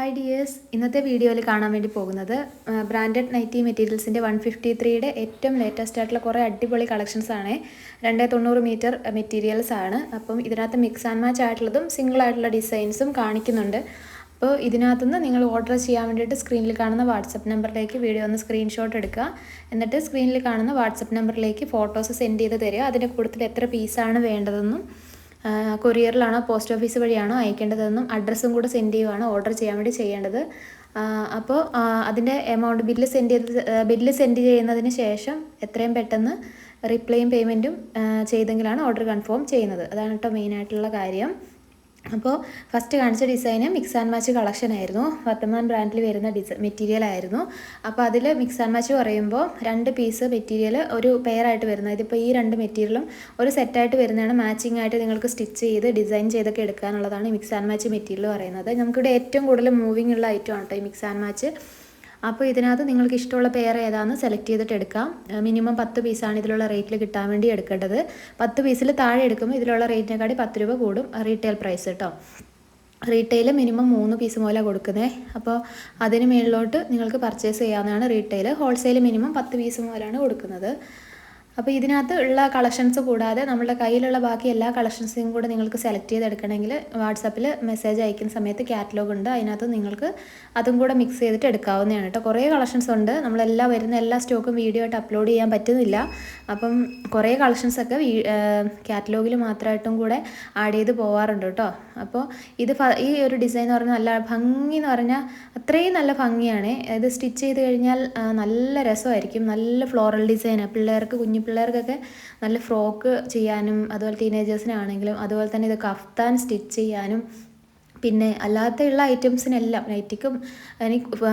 Hi dears ഇന്നത്തെ വീഡിയോയിൽ കാണാൻ വേണ്ടി പോകുന്നത് ബ്രാൻഡഡ് നൈറ്റി മെറ്റീരിയൽസിന്റെ വൺ ഫിഫ്റ്റി ത്രീയുടെ ഏറ്റവും ലേറ്റസ്റ്റ് ആയിട്ടുള്ള കുറേ അടിപൊളി കളക്ഷൻസ് ആണ്. രണ്ടേ തൊണ്ണൂറ് മീറ്റർ മെറ്റീരിയൽസ് ആണ്. അപ്പം ഇതിനകത്ത് മിക്സ് ആൻഡ് മാച്ച് ആയിട്ടുള്ളതും സിംഗിൾ ആയിട്ടുള്ള ഡിസൈൻസും കാണിക്കുന്നുണ്ട്. അപ്പോൾ ഇതിനകത്തുനിന്ന് നിങ്ങൾ ഓർഡർ ചെയ്യാൻ വേണ്ടിയിട്ട് സ്ക്രീനിൽ കാണുന്ന വാട്സപ്പ് നമ്പറിലേക്ക് വീഡിയോ ഒന്ന് സ്ക്രീൻഷോട്ട് എടുക്കുക. എന്നിട്ട് സ്ക്രീനിൽ കാണുന്ന വാട്സപ്പ് നമ്പറിലേക്ക് ഫോട്ടോസ് സെൻഡ് ചെയ്ത് തരിക. അതിന്റെ കൂടുതൽ എത്ര പീസാണ് വേണ്ടതെന്നും കൊറിയറിലാണോ പോസ്റ്റ് ഓഫീസ് വഴിയാണോ അയക്കേണ്ടതെന്നും അഡ്രസ്സും കൂടെ സെൻഡ് ചെയ്യുവാണ് ഓർഡർ ചെയ്യാൻ വേണ്ടി ചെയ്യേണ്ടത്. അപ്പോൾ അതിന്റെ എമൗണ്ട് ബില്ല് സെൻഡ് ചെയ്ത് ബില്ല് സെൻഡ് ചെയ്യുന്നതിന് ശേഷം എത്രയും പെട്ടെന്ന് റിപ്ലൈയും പേയ്മെന്റും ചെയ്തെങ്കിലാണ് ഓർഡർ കൺഫേം ചെയ്യുന്നത്. അതാണ് കേട്ടോ മെയിനായിട്ടുള്ള കാര്യം. അപ്പോൾ ഫസ്റ്റ് കാണിച്ച design mix and match collection ആയിരുന്നു. വർത്തമാൻ ബ്രാൻഡിൽ വരുന്ന ഡിസൈ മെറ്റീരിയൽ ആയിരുന്നു. അപ്പോൾ അതിൽ മിക്സ് ആൻഡ് മാച്ച് പറയുമ്പോൾ രണ്ട് പീസ് മെറ്റീരിയൽ ഒരു പെയറായിട്ട് വരുന്നത്. ഇതിപ്പോൾ ഈ രണ്ട് മെറ്റീരിയലും ഒരു സെറ്റായിട്ട് വരുന്നതാണ്. മാച്ചിങ് ആയിട്ട് നിങ്ങൾക്ക് സ്റ്റിച്ച് ചെയ്ത് ഡിസൈൻ ചെയ്തൊക്കെ എടുക്കാനുള്ളതാണ് മിക്സ് ആൻഡ് മാച്ച് മെറ്റീരിയൽ പറയുന്നത്. നമുക്കിവിടെ ഏറ്റവും കൂടുതൽ മൂവിങ് ഉള്ള ഐറ്റം ആണ് കേട്ടോ ഈ മിക്സ് ആൻഡ് മാച്ച് അപ്പോൾ ഇതിനകത്ത് നിങ്ങൾക്ക് ഇഷ്ടമുള്ള പെയർ ഏതാണെന്ന് സെലക്ട് ചെയ്തിട്ട് എടുക്കാം. മിനിമം പത്ത് പീസാണ് ഇതിലുള്ള റേറ്റിൽ കിട്ടാൻ വേണ്ടി എടുക്കേണ്ടത്. പത്ത് പീസിൽ താഴെ എടുക്കുമ്പോൾ ഇതിലുള്ള റേറ്റിനെക്കാട്ടി പത്ത് രൂപ കൂടും റീറ്റെയിൽ പ്രൈസ് കേട്ടോ റീറ്റെയിൽ മിനിമം മൂന്ന് പീസ് പോലെ കൊടുക്കുന്നത് അപ്പോൾ അതിന് മേളിലോട്ട് നിങ്ങൾക്ക് പർച്ചേസ് ചെയ്യാവുന്നതാണ് റീറ്റെയിൽ ഹോൾസെയിൽ മിനിമം പത്ത് പീസ് മുതലാണ് കൊടുക്കുന്നത്. അപ്പോൾ ഇതിനകത്ത് ഉള്ള കളക്ഷൻസ് കൂടാതെ നമ്മുടെ കയ്യിലുള്ള ബാക്കി എല്ലാ കളക്ഷൻസും കൂടെ നിങ്ങൾക്ക് സെലക്ട് ചെയ്തെടുക്കണമെങ്കിൽ വാട്സാപ്പിൽ മെസ്സേജ് അയക്കുന്ന സമയത്ത് കാറ്റലോഗ് ഉണ്ട്. അതിനകത്ത് നിങ്ങൾക്ക് അതും കൂടെ മിക്സ് ചെയ്തിട്ട് എടുക്കാവുന്നതാണ് കേട്ടോ. കുറേ കളക്ഷൻസ് ഉണ്ട്. നമ്മളെല്ലാം വരുന്ന എല്ലാ സ്റ്റോക്കും വീഡിയോ ആയിട്ട് അപ്ലോഡ് ചെയ്യാൻ പറ്റുന്നില്ല. അപ്പം കുറേ കളക്ഷൻസ് കളക്ഷൻസൊക്കെ കാറ്റലോഗിൽ മാത്രമായിട്ടും കൂടെ ആഡ് ചെയ്ത് പോവാറുണ്ട് കേട്ടോ. അപ്പോൾ ഇത് ഈ ഒരു ഡിസൈൻ എന്ന് പറഞ്ഞാൽ നല്ല ഭംഗി എന്ന് പറഞ്ഞാൽ അത്രയും നല്ല ഭംഗിയാണ്. ഇത് സ്റ്റിച്ച് ചെയ്ത് കഴിഞ്ഞാൽ നല്ല രസമായിരിക്കും. നല്ല ഫ്ലോറൽ ഡിസൈനാണ് പിള്ളേർക്ക് കുഞ്ഞു പിള്ളേർക്കൊക്കെ നല്ല ഫ്രോക്ക് ചെയ്യാനും അതുപോലെ ടീനേജേഴ്സിനാണെങ്കിലും അതുപോലെ തന്നെ ഇത് കഫ്താൻ സ്റ്റിച്ച് ചെയ്യാനും പിന്നെ അല്ലാത്തുള്ള ഐറ്റംസിനെല്ലാം നൈറ്റിക്കും എനിക്ക്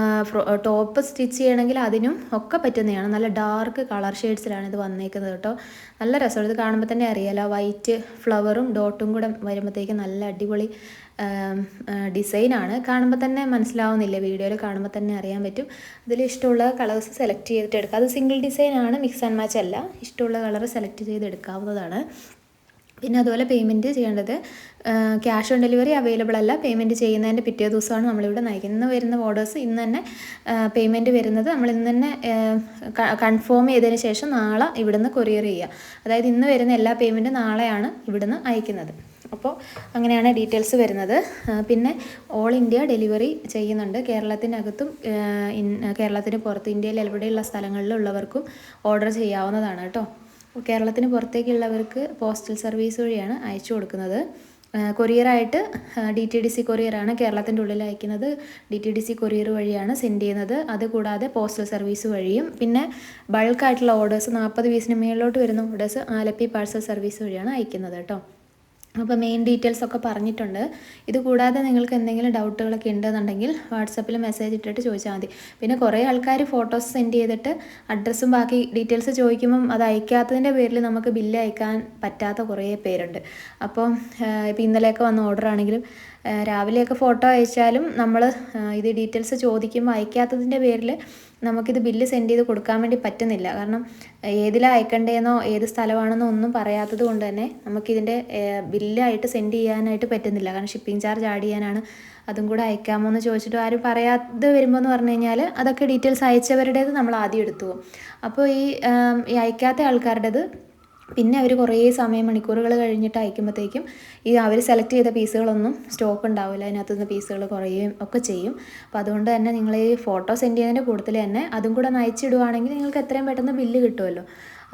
ടോപ്പ് സ്റ്റിച്ച് ചെയ്യണമെങ്കിൽ അതിനും ഒക്കെ പറ്റുന്നതാണ്. നല്ല ഡാർക്ക് കളർ ഷെയ്ഡ്സിലാണ് ഇത് വന്നേക്കുന്നത് കേട്ടോ. നല്ല രസമാണ്. ഇത് കാണുമ്പോൾ തന്നെ അറിയാലോ വൈറ്റ് ഫ്ലവറും ഡോട്ടും കൂടെ വരുമ്പോഴത്തേക്കും നല്ല അടിപൊളി ഡിസൈനാണ് കാണുമ്പോൾ തന്നെ മനസ്സിലാവുന്നില്ല വീഡിയോയിൽ കാണുമ്പോൾ തന്നെ അറിയാൻ പറ്റും. അതിൽ ഇഷ്ടമുള്ള കളേഴ്സ് സെലക്ട് ചെയ്തിട്ട് എടുക്കാം. അത് സിംഗിൾ ഡിസൈനാണ് മിക്സ് ആൻഡ് മാച്ച് അല്ല. ഇഷ്ടമുള്ള കളർ സെലക്ട് ചെയ്ത് എടുക്കാവുന്നതാണ്. പിന്നെ അതുപോലെ പേയ്മെന്റ് ചെയ്യേണ്ടത് ക്യാഷ് ഓൺ ഡെലിവറി അവൈലബിൾ അല്ല. പേയ്മെന്റ് ചെയ്യുന്നതിന്റെ പിറ്റേ ദിവസമാണ് നമ്മളിവിടെ നയിക്കുന്നത് ഇന്ന് വരുന്ന ഓർഡേഴ്സ് ഇന്ന് തന്നെ പേയ്മെന്റ് വരുന്നത് നമ്മൾ ഇന്ന് തന്നെ കൺഫേം ചെയ്തതിന് ശേഷം നാളെ ഇവിടുന്ന് കൊറിയർ ചെയ്യുക. അതായത് ഇന്ന് വരുന്ന എല്ലാ പേയ്മെന്റും നാളെയാണ് ഇവിടുന്ന് അയക്കുന്നത്. അപ്പോൾ അങ്ങനെയാണ് ഡീറ്റെയിൽസ് വരുന്നത്. പിന്നെ ഓൾ ഇന്ത്യ ഡെലിവറി ചെയ്യുന്നുണ്ട്. കേരളത്തിനകത്തും കേരളത്തിന് പുറത്ത് ഇന്ത്യയിൽ എവിടെയുള്ള സ്ഥലങ്ങളിലുള്ളവർക്കും ഓർഡർ ചെയ്യാവുന്നതാണ് കേട്ടോ. കേരളത്തിന് പുറത്തേക്കുള്ളവർക്ക് പോസ്റ്റൽ സർവീസ് വഴിയാണ് അയച്ചു കൊടുക്കുന്നത്. കൊറിയറായിട്ട് ഡി ടി ഡി സി കൊറിയറാണ് കേരളത്തിന്റെ ഉള്ളിൽ അയക്കുന്നത്. D T D C courier വഴിയാണ് സെൻഡ് ചെയ്യുന്നത്. അതുകൂടാതെ പോസ്റ്റൽ സർവീസ് വഴിയും. പിന്നെ ബൾക്കായിട്ടുള്ള ഓർഡേഴ്സ് നാൽപ്പത് പീസിന് മേളിലോട്ട് വരുന്ന ഓർഡേഴ്സ് ആലപ്പി പാഴ്സൽ സർവീസ് വഴിയാണ് അയക്കുന്നത് കേട്ടോ. അപ്പോൾ മെയിൻ ഡീറ്റെയിൽസ് ഒക്കെ പറഞ്ഞിട്ടുണ്ട്. ഇത് കൂടാതെ നിങ്ങൾക്ക് എന്തെങ്കിലും ഡൗട്ടുകളൊക്കെ ഉണ്ടെന്നുണ്ടെങ്കിൽ വാട്സപ്പിൽ മെസ്സേജ് ഇട്ടിട്ട് ചോദിച്ചാൽ മതി. പിന്നെ കുറേ ആൾക്കാർ ഫോട്ടോസ് സെൻഡ് ചെയ്തിട്ട് അഡ്രസ്സും ബാക്കി ഡീറ്റെയിൽസ് ചോദിക്കുമ്പം അത് അയക്കാത്തതിന്റെ പേരിൽ നമുക്ക് ബില്ല് അയക്കാൻ പറ്റാത്ത കുറേ പേരുണ്ട്. അപ്പോൾ ഇപ്പോൾ ഇന്നലെയൊക്കെ വന്ന ഓർഡർ ആണെങ്കിലും രാവിലെയൊക്കെ ഫോട്ടോ അയച്ചാലും നമ്മൾ ഇത് ഡീറ്റെയിൽസ് ചോദിക്കുമ്പോൾ അയക്കാത്തതിന്റെ പേരിൽ നമുക്കിത് ബില്ല് സെൻഡ് ചെയ്ത് കൊടുക്കാൻ വേണ്ടി പറ്റുന്നില്ല. കാരണം ഏതിലാണ് അയക്കേണ്ടതെന്നോ ഏത് സ്ഥലമാണെന്നോ ഒന്നും പറയാത്തത് കൊണ്ട് തന്നെ നമുക്കിതിന്റെ ബില്ലായിട്ട് സെൻഡ് ചെയ്യാനായിട്ട് പറ്റുന്നില്ല. കാരണം ഷിപ്പിംഗ് ചാർജ് ആഡ് ചെയ്യാനാണ് അതും കൂടെ അയക്കാമോ എന്ന് ചോദിച്ചിട്ട് ആരും പറയാതെ വരുമ്പോൾ എന്ന് പറഞ്ഞു കഴിഞ്ഞാൽ അതൊക്കെ ഡീറ്റെയിൽസ് അയച്ചവരുടേത് നമ്മൾ ആദ്യം എടുത്തു പോകും. അപ്പോൾ ഈ അയക്കാത്ത ആൾക്കാരുടേത് പിന്നെ അവർ കുറേ സമയം മണിക്കൂറുകൾ കഴിഞ്ഞിട്ട് അയക്കുമ്പോഴത്തേക്കും ഈ അവർ സെലക്ട് ചെയ്ത പീസുകളൊന്നും സ്റ്റോക്ക് ഉണ്ടാവില്ല. അതിനകത്തു നിന്ന് പീസുകൾ കുറയുകയും ഒക്കെ ചെയ്യും. അപ്പോൾ അതുകൊണ്ട് തന്നെ നിങ്ങൾ ഈ ഫോട്ടോ സെൻഡ് ചെയ്യുന്നതിന്റെ കൂടുതൽ തന്നെ അതും കൂടെ ഒന്ന് അയച്ചിടുവാണെങ്കിൽ നിങ്ങൾക്ക് എത്രയും പെട്ടെന്ന് ബില്ല് കിട്ടുമല്ലോ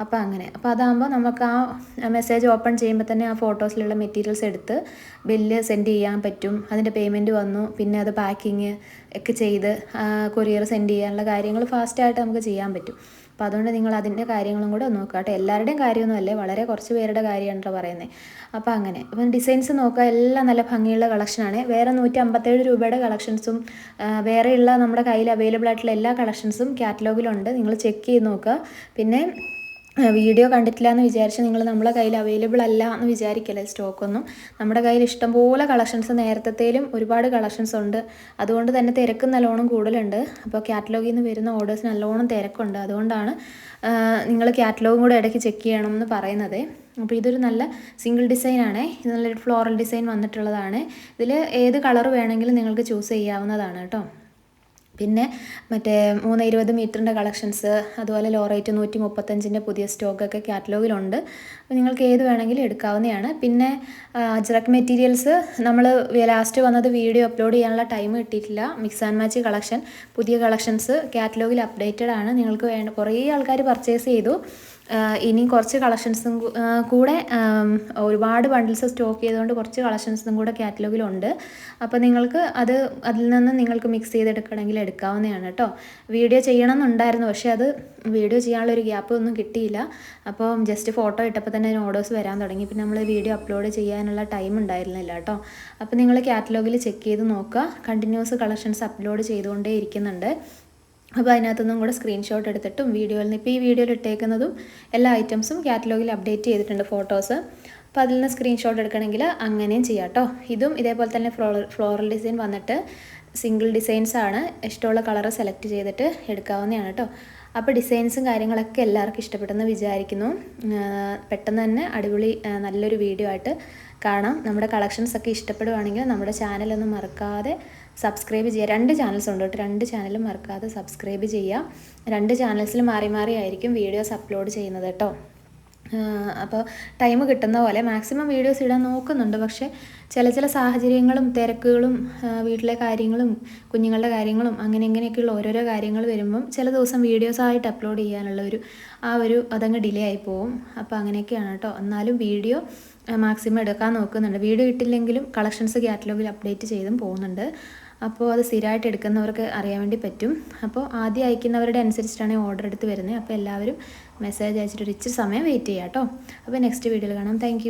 അപ്പോൾ അങ്ങനെ. അപ്പോൾ അതാകുമ്പോൾ നമുക്ക് ആ മെസ്സേജ് ഓപ്പൺ ചെയ്യുമ്പോൾ തന്നെ ആ ഫോട്ടോസിലുള്ള മെറ്റീരിയൽസ് എടുത്ത് ബില്ല് സെൻഡ് ചെയ്യാൻ പറ്റും. അതിന്റെ പേയ്മെന്റ് വന്നു. പിന്നെ അത് പാക്കിങ് ഒക്കെ ചെയ്ത് കൊറിയർ സെൻഡ് ചെയ്യാനുള്ള കാര്യങ്ങൾ ഫാസ്റ്റായിട്ട് നമുക്ക് ചെയ്യാൻ പറ്റും. അപ്പോൾ അതുകൊണ്ട് നിങ്ങൾ അതിന്റെ കാര്യങ്ങളും കൂടെ നോക്കുക കേട്ടോ. എല്ലാവരുടെയും കാര്യമൊന്നും അല്ലേ വളരെ കുറച്ച് പേരുടെ കാര്യമാണല്ലോ പറയുന്നത്. അപ്പോൾ അങ്ങനെ അപ്പം ഡിസൈൻസ് നോക്കുക എല്ലാം നല്ല ഭംഗിയുള്ള കളക്ഷനാണ് വേറെ നൂറ്റി അമ്പത്തേഴ് രൂപയുടെ കളക്ഷൻസും വേറെയുള്ള നമ്മുടെ കയ്യിൽ അവൈലബിൾ ആയിട്ടുള്ള എല്ലാ കളക്ഷൻസും കാറ്റലോഗിലുണ്ട് നിങ്ങൾ ചെക്ക് ചെയ്ത് നോക്കുക. പിന്നെ വീഡിയോ കണ്ടിട്ടില്ല എന്ന് വിചാരിച്ച് നിങ്ങൾ നമ്മളെ കയ്യിൽ അവൈലബിൾ അല്ല എന്ന് വിചാരിക്കല്ലേ സ്റ്റോക്കൊന്നും നമ്മുടെ കയ്യിൽ ഇഷ്ടംപോലെ കളക്ഷൻസ് നേരത്തേലും ഒരുപാട് കളക്ഷൻസ് ഉണ്ട്. അതുകൊണ്ട് തന്നെ തിരക്കും നല്ലോണം കൂടുതലുണ്ട്. അപ്പോൾ കാറ്റലോഗിൽ നിന്ന് വരുന്ന ഓർഡേഴ്സ് നല്ലോണം തിരക്കുണ്ട്. അതുകൊണ്ടാണ് നിങ്ങൾ കാറ്റലോഗും കൂടെ ഇടയ്ക്ക് ചെക്ക് ചെയ്യണം എന്ന് പറയുന്നത്. അപ്പോൾ ഇതൊരു നല്ല സിംഗിൾ ഡിസൈനാണ് ഇത് നല്ലൊരു ഫ്ലോറൽ ഡിസൈൻ വന്നിട്ടുള്ളതാണ്. ഇതിൽ ഏത് കളർ വേണമെങ്കിലും നിങ്ങൾക്ക് ചൂസ് ചെയ്യാവുന്നതാണ് കേട്ടോ. പിന്നെ മറ്റേ മൂന്ന് ഇരുപത് മീറ്ററിന്റെ കളക്ഷൻസ് അതുപോലെ ലോ റേറ്റ് നൂറ്റി മുപ്പത്തഞ്ചിന്റെ പുതിയ സ്റ്റോക്കൊക്കെ കാറ്റലോഗിലുണ്ട്. അപ്പോൾ നിങ്ങൾക്ക് ഏത് വേണമെങ്കിലും എടുക്കാവുന്നതാണ്. പിന്നെ അജ്രക് മെറ്റീരിയൽസ് നമ്മൾ ലാസ്റ്റ് വന്നത് വീഡിയോ അപ്ലോഡ് ചെയ്യാനുള്ള ടൈം കിട്ടിയിട്ടില്ല. മിക്സ് ആൻഡ് മാച്ച് കളക്ഷൻ പുതിയ കളക്ഷൻസ് കാറ്റലോഗിൽ അപ്ഡേറ്റഡ് ആണ് നിങ്ങൾക്ക് വേണ്ട കുറേ ആൾക്കാർ പർച്ചേസ് ചെയ്തു. ഇനി കുറച്ച് കളക്ഷൻസും കൂടെ ഒരുപാട് ബണ്ടിൽസ് സ്റ്റോക്ക് ചെയ്തുകൊണ്ട് കുറച്ച് കളക്ഷൻസും കൂടെ കാറ്റലോഗിലുണ്ട് അപ്പോൾ നിങ്ങൾക്ക് അത് അതിൽ നിന്ന് നിങ്ങൾക്ക് മിക്സ് ചെയ്തെടുക്കണമെങ്കിൽ എടുക്കാവുന്നതാണ് കേട്ടോ വീഡിയോ ചെയ്യണം എന്നുണ്ടായിരുന്നു പക്ഷേ അത് വീഡിയോ ചെയ്യാനുള്ള ഒരു ഗ്യാപ്പ് ഒന്നും കിട്ടിയില്ല. അപ്പോൾ ജസ്റ്റ് ഫോട്ടോ ഇട്ടപ്പോൾ തന്നെ ഓർഡേഴ്സ് വരാൻ തുടങ്ങി. പിന്നെ നമ്മൾ വീഡിയോ അപ്ലോഡ് ചെയ്യാനുള്ള ടൈം ഉണ്ടായിരുന്നില്ല കേട്ടോ അപ്പോൾ നിങ്ങൾ കാറ്റലോഗിൽ ചെക്ക് ചെയ്ത് നോക്കുക. കണ്ടിന്യൂസ് കളക്ഷൻസ് അപ്ലോഡ് ചെയ്തുകൊണ്ടേ ഇരിക്കുന്നുണ്ട്. അപ്പോൾ അതിനകത്തുനിന്നും കൂടെ സ്ക്രീൻഷോട്ട് എടുത്തിട്ടും വീഡിയോയിൽ നിന്ന് ഇപ്പോൾ ഈ വീഡിയോയിൽ ഇട്ടേക്കുന്നതും എല്ലാ ഐറ്റംസും കാറ്റലോഗിൽ അപ്ഡേറ്റ് ചെയ്തിട്ടുണ്ട് ഫോട്ടോസ് അപ്പോൾ അതിൽ നിന്ന് സ്ക്രീൻഷോട്ട് എടുക്കണമെങ്കിൽ അങ്ങനെയും ചെയ്യാം കേട്ടോ ഇതും ഇതേപോലെ തന്നെ ഫ്ലോറൽ ഫ്ലോറൽ ഡിസൈൻ വന്നിട്ട് സിംഗിൾ ഡിസൈൻസ് ആണ്. ഇഷ്ടമുള്ള കളർ സെലക്ട് ചെയ്തിട്ട് എടുക്കാവുന്നതാണ് കേട്ടോ അപ്പോൾ ഡിസൈൻസും കാര്യങ്ങളൊക്കെ എല്ലാവർക്കും ഇഷ്ടപ്പെട്ടെന്ന് വിചാരിക്കുന്നു. പെട്ടെന്ന് തന്നെ അടിപൊളി നല്ലൊരു വീഡിയോ ആയിട്ട് കാണാം. നമ്മുടെ കളക്ഷൻസ് ഒക്കെ ഇഷ്ടപ്പെടുവാണെങ്കിൽ നമ്മുടെ ചാനലൊന്നും മറക്കാതെ സബ്സ്ക്രൈബ് ചെയ്യുക. രണ്ട് ചാനൽസ് ഉണ്ട് കേട്ടോ രണ്ട് ചാനലും മറക്കാതെ സബ്സ്ക്രൈബ് ചെയ്യുക. രണ്ട് ചാനൽസിൽ മാറി മാറി ആയിരിക്കും വീഡിയോസ് അപ്ലോഡ് ചെയ്യുന്നത് കേട്ടോ അപ്പോൾ ടൈം കിട്ടുന്ന പോലെ മാക്സിമം വീഡിയോസ് ഇടാൻ നോക്കുന്നുണ്ട്. പക്ഷേ ചില ചില സാഹചര്യങ്ങളും തിരക്കുകളും വീട്ടിലെ കാര്യങ്ങളും കുഞ്ഞുങ്ങളുടെ കാര്യങ്ങളും അങ്ങനെ ഇങ്ങനെയൊക്കെയുള്ള ഓരോരോ കാര്യങ്ങൾ വരുമ്പം ചില ദിവസം വീഡിയോസായിട്ട് അപ്ലോഡ് ചെയ്യാനുള്ള ഒരു ആ ഒരു അതങ്ങ് ഡിലേ ആയി പോവും. അപ്പോൾ അങ്ങനെയൊക്കെയാണ് കേട്ടോ. എന്നാലും വീഡിയോ മാക്സിമം എടുക്കാൻ നോക്കുന്നുണ്ട്. വീഡിയോ ഇട്ടില്ലെങ്കിലും കളക്ഷൻസ് കാറ്റലോഗിൽ അപ്ഡേറ്റ് ചെയ്തും പോകുന്നുണ്ട്. അപ്പോൾ അത് സ്ഥിരമായിട്ട് എടുക്കുന്നവർക്ക് അറിയാൻ വേണ്ടി പറ്റും. അപ്പോൾ ആദ്യം അയക്കുന്നവരുടെ അനുസരിച്ചിട്ടാണ് ഓർഡർ എടുത്ത് വരുന്നത്. അപ്പോൾ എല്ലാവരും മെസ്സേജ് അയച്ചിട്ട് ഒരു ഇച്ചിരി സമയം വെയിറ്റ് ചെയ്യാം കേട്ടോ. അപ്പോൾ നെക്സ്റ്റ് വീഡിയോയിൽ കാണാം. താങ്ക്